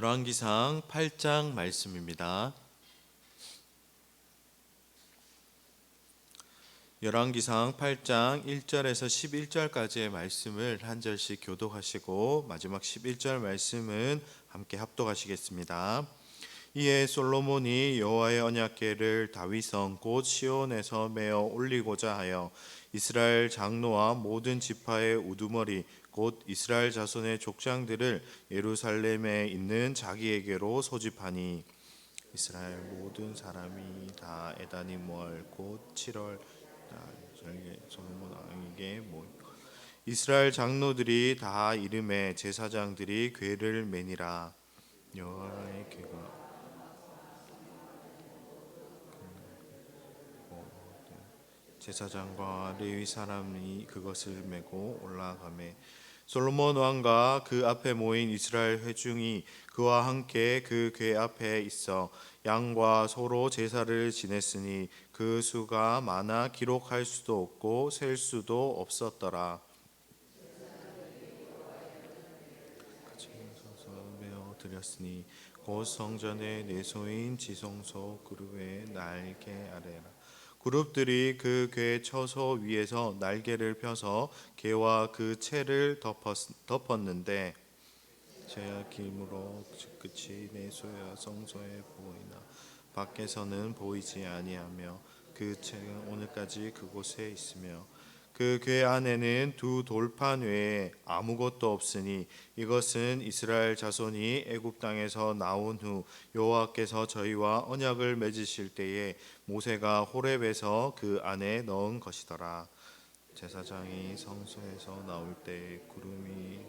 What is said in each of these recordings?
열왕기상 8장 말씀입니다. 열왕기상 8장 1절에서 11절까지의 말씀을 한 절씩 교독하시고 마지막 11절 말씀은 함께 합독하시겠습니다. 이에 솔로몬이 여호와의 언약궤를 다윗성 곧 시온에서 메어 올리고자 하여 이스라엘 장로와 모든 지파의 우두머리 곧 이스라엘 자손의 족장들을 예루살렘에 있는 자기에게로 소집하니 이스라엘 모든 사람이 다 에다니 모알 곧 7월 달. 솔로몬 왕에게 모이 이스라엘 장로들이 다 이름에 제사장들이 궤를 매니라. 여호와의 궤가. 제사장과 레위 사람이 그것을 메고 올라가매 솔로몬 왕과 그 앞에 모인 이스라엘 회중이 그와 함께 그 궤 앞에 있어 양과 소로 제사를 지냈으니 그 수가 많아 기록할 수도 없고 셀 수도 없었더라. 드렸으니 곧 성전의 내소인 지성소 그룹의 날개 아래라. 그룹들이 그궤 처소 위에서 날개를 펴서 개와 그 채를 덮었, 제야 길무로 끝이 내소야 성소에 보이나. 밖에서는 보이지 아니하며 그 채는 오늘까지 그곳에 있으며 그 궤 안에는 두 돌판 외에 아무것도 없으니 이것은 이스라엘 자손이 애굽 땅에서 나온 후 여호와께서 저희와 언약을 맺으실 때에 모세가 호렙에서 그 안에 넣은 것이더라. 제사장이 성소에서 나올 때 구름이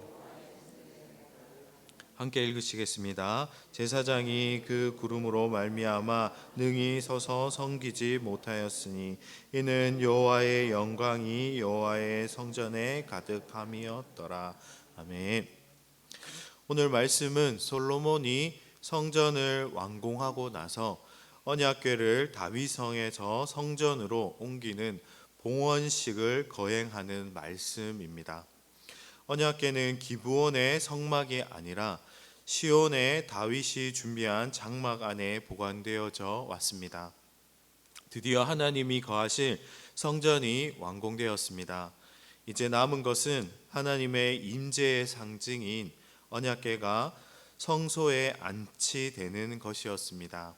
함께 읽으시겠습니다. 제사장이 그 구름으로 말미암아 능히 서서 섬기지 못하였으니 이는 여호와의 영광이 여호와의 성전에 가득함이었더라. 아멘. 오늘 말씀은 솔로몬이 성전을 완공하고 나서 언약궤를 다윗성에서 성전으로 옮기는 봉헌식을 거행하는 말씀입니다. 언약궤는 기브온의 성막이 아니라 시온의 다윗이 준비한 장막 안에 보관되어져 왔습니다. 드디어 하나님이 거하실 성전이 완공되었습니다. 이제 남은 것은 하나님의 임재의 상징인 언약궤가 성소에 안치되는 것이었습니다.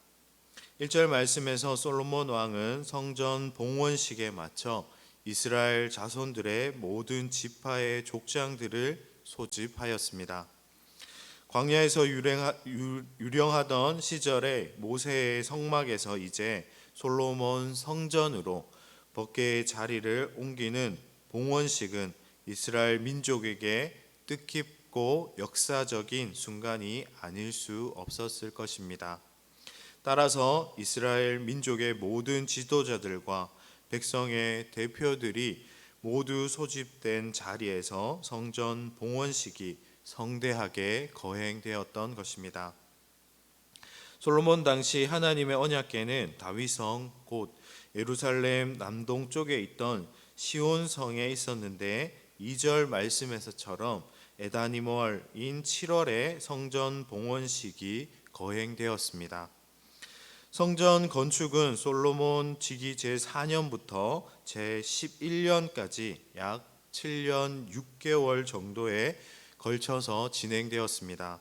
1절 말씀에서 솔로몬 왕은 성전 봉헌식에 맞춰 이스라엘 자손들의 모든 지파의 족장들을 소집하였습니다. 광야에서 유행하, 유령하던 시절에 모세의 성막에서 이제 솔로몬 성전으로 법계의 자리를 옮기는 봉헌식은 이스라엘 민족에게 뜻깊고 역사적인 순간이 아닐 수 없었을 것입니다. 따라서 이스라엘 민족의 모든 지도자들과 백성의 대표들이 모두 소집된 자리에서 성전 봉헌식이 성대하게 거행되었던 것입니다. 솔로몬 당시 하나님의 언약궤는 다윗성 곧 예루살렘 남동쪽에 있던 시온성에 있었는데 2절 말씀에서처럼 에다니몰인 7월에 성전 봉헌식이 거행되었습니다. 성전 건축은 솔로몬 지기 제4년부터 제11년까지 약 7년 6개월 정도에 걸쳐서 진행되었습니다.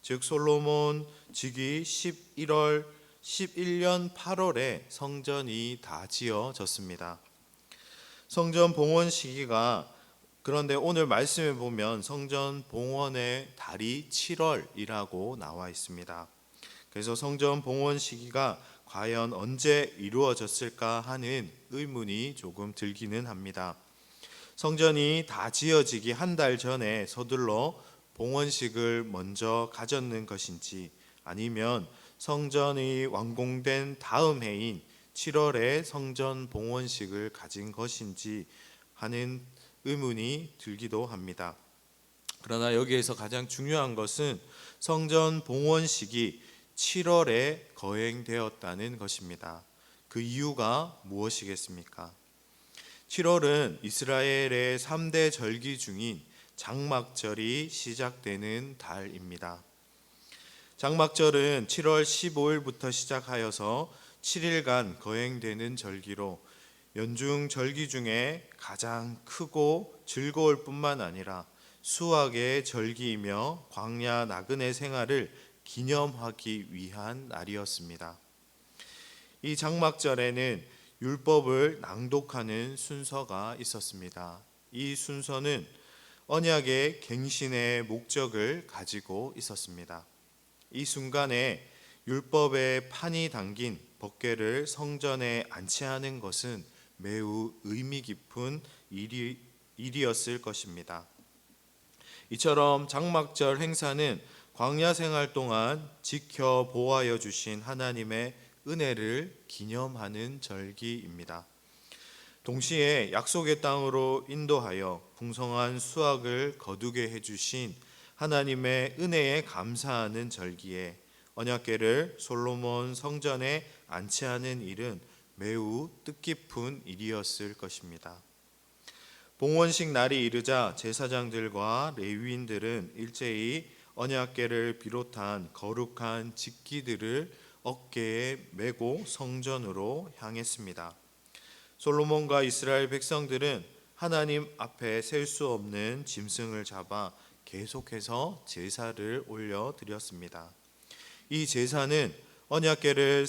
즉 솔로몬 즉위 11월 11년 8월에 성전이 다 지어졌습니다. 성전 봉헌 시기가 그런데 오늘 말씀에 보면 성전 봉헌의 달이 7월이라고 나와 있습니다. 그래서 성전 봉헌 시기가 과연 언제 이루어졌을까 하는 의문이 조금 들기는 합니다. 성전이 다 지어지기 한 달 전에 서둘러 봉헌식을 먼저 가졌는 것인지 아니면 성전이 완공된 다음 해인 7월에 성전 봉헌식을 가진 것인지 하는 의문이 들기도 합니다. 그러나 여기에서 가장 중요한 것은 성전 봉헌식이 7월에 거행되었다는 것입니다. 그 이유가 무엇이겠습니까? 7월은 이스라엘의 3대 절기 중인 장막절이 시작되는 달입니다. 장막절은 7월 15일부터 시작하여서 7일간 거행되는 절기로 연중 절기 중에 가장 크고 즐거울 뿐만 아니라 수학의 절기이며 광야 나그네 생활을 기념하기 위한 날이었습니다. 이 장막절에는 율법을 낭독하는 순서가 있었습니다. 이 순서는 언약의 갱신의 목적을 가지고 있었습니다. 이 순간에 율법의 판이 담긴 법궤를 성전에 안치하는 것은 매우 의미 깊은 일이, 일이었을 것입니다. 이처럼 장막절 행사는 광야 생활 동안 지켜 보호하여 주신 하나님의 은혜를 기념하는 절기입니다. 동시에 약속의 땅으로 인도하여 풍성한 수확을 거두게 해주신 하나님의 은혜에 감사하는 절기에 언약궤를 솔로몬 성전에 안치하는 일은 매우 뜻깊은 일이었을 것입니다. 봉헌식 날이 이르자 제사장들과 레위인들은 일제히 언약궤를 비롯한 거룩한 직기들을 어깨에 메고 성전으로 향했습니다. 솔로몬과 이스라엘 백성들은 하나님 앞에 셀 수 없는 짐승을 잡아 계속해서 제사를 올려 드렸습니다. 이 제사는 언약궤를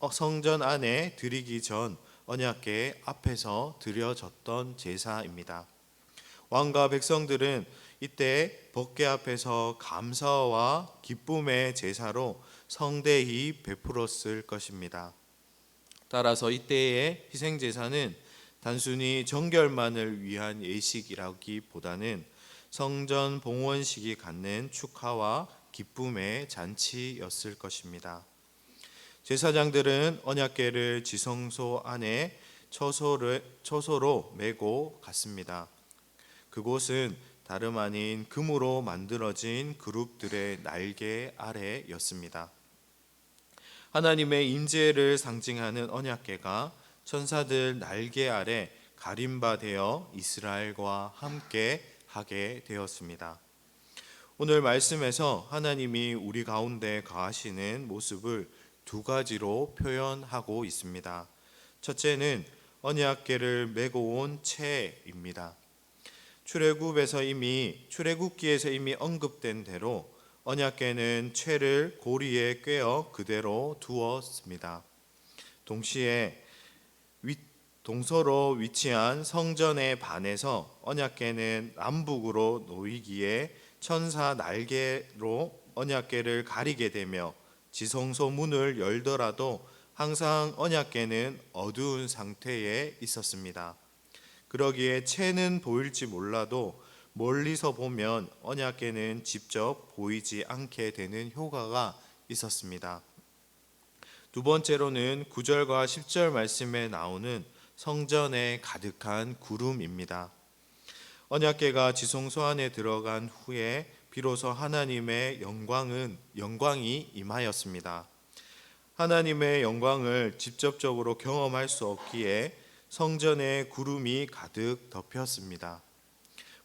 어, 성전 안에 드리기 전 언약궤 앞에서 드려졌던 제사입니다. 왕과 백성들은 이때 법궤 앞에서 감사와 기쁨의 제사로 성대히 베풀었을 것입니다. 따라서 이때의 희생 제사는 단순히 정결만을 위한 예식이라기보다는 성전 봉헌식이 갖는 축하와 기쁨의 잔치였을 것입니다. 제사장들은 언약궤를 지성소 안에 처소를, 처소로 메고 갔습니다. 그곳은 다름 아닌 금으로 만들어진 그룹들의 날개 아래였습니다. 하나님의 임재를 상징하는 언약궤가 천사들 날개 아래 가림바 되어 이스라엘과 함께 하게 되었습니다. 오늘 말씀에서 하나님이 우리 가운데 가하시는 모습을 두 가지로 표현하고 있습니다. 첫째는 언약궤를 메고 온 채입니다. 출애굽에서 이미 출애굽기에서 이미 언급된 대로 언약궤는 채를 고리에 꿰어 그대로 두었습니다. 동시에 위, 동서로 위치한 성전의 반에서 언약궤는 남북으로 놓이기에 천사 날개로 언약궤를 가리게 되며 지성소 문을 열더라도 항상 언약궤는 어두운 상태에 있었습니다. 그러기에 채는 보일지 몰라도 멀리서 보면 언약궤는 직접 보이지 않게 되는 효과가 있었습니다. 두 번째로는 9절과 10절 말씀에 나오는 성전에 가득한 구름입니다. 언약궤가 지성소 안에 들어간 후에 비로소 하나님의 영광은 영광이 임하였습니다. 하나님의 영광을 직접적으로 경험할 수 없기에 성전에 구름이 가득 덮였습니다.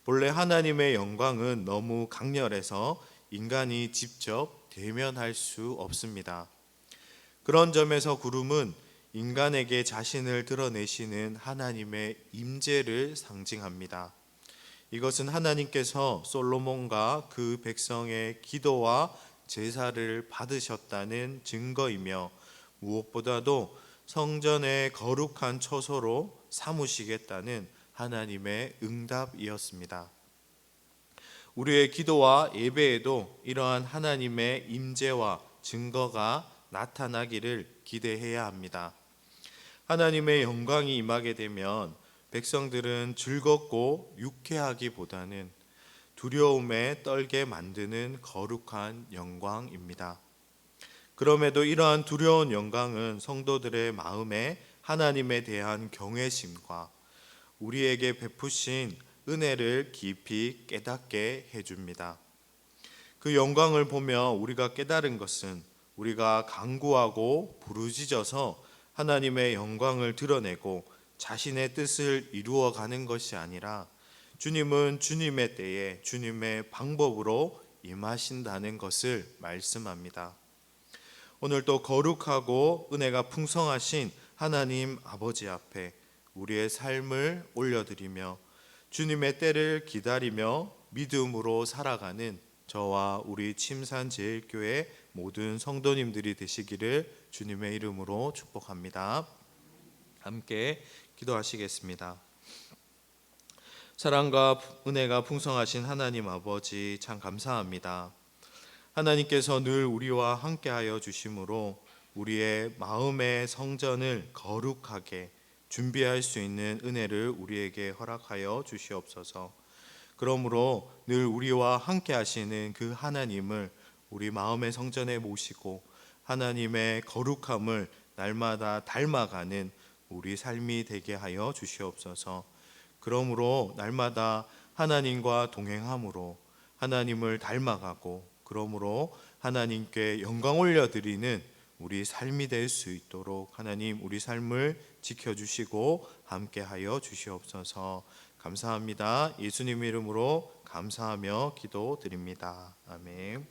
본래 하나님의 영광은 너무 강렬해서 인간이 직접 대면할 수 없습니다. 그런 점에서 구름은 인간에게 자신을 드러내시는 하나님의 임재를 상징합니다. 이것은 하나님께서 솔로몬과 그 백성의 기도와 제사를 받으셨다는 증거이며 무엇보다도 성전의 거룩한 처소로 삼으시겠다는 하나님의 응답이었습니다. 우리의 기도와 예배에도 이러한 하나님의 임재와 증거가 나타나기를 기대해야 합니다. 하나님의 영광이 임하게 되면 백성들은 즐겁고 유쾌하기보다는 두려움에 떨게 만드는 거룩한 영광입니다. 그럼에도 이러한 두려운 영광은 성도들의 마음에 하나님에 대한 경외심과 우리에게 베푸신 은혜를 깊이 깨닫게 해줍니다. 그 영광을 보며 우리가 깨달은 것은 우리가 강구하고 부르짖어서 하나님의 영광을 드러내고 자신의 뜻을 이루어 가는 것이 아니라 주님은 주님의 때에 주님의 방법으로 임하신다는 것을 말씀합니다. 오늘도 거룩하고 은혜가 풍성하신 하나님 아버지 앞에 우리의 삶을 올려드리며 주님의 때를 기다리며 믿음으로 살아가는 저와 우리 침산 제일교회 모든 성도님들이 되시기를 주님의 이름으로 축복합니다. 함께 기도하시겠습니다. 사랑과 은혜가 풍성하신 하나님 아버지 참 감사합니다. 하나님께서 늘 우리와 함께하여 주심으로 우리의 마음의 성전을 거룩하게 준비할 수 있는 은혜를 우리에게 허락하여 주시옵소서. 그러므로 늘 우리와 함께 하시는 그 하나님을 우리 마음의 성전에 모시고 하나님의 거룩함을 날마다 닮아가는 우리 삶이 되게 하여 주시옵소서. 그러므로 날마다 하나님과 동행함으로 하나님을 닮아가고 그러므로 하나님께 영광 올려드리는 우리 삶이 될 수 있도록 하나님 우리 삶을 지켜주시고 함께하여 주시옵소서. 감사합니다. 예수님 이름으로 감사하며 기도드립니다. 아멘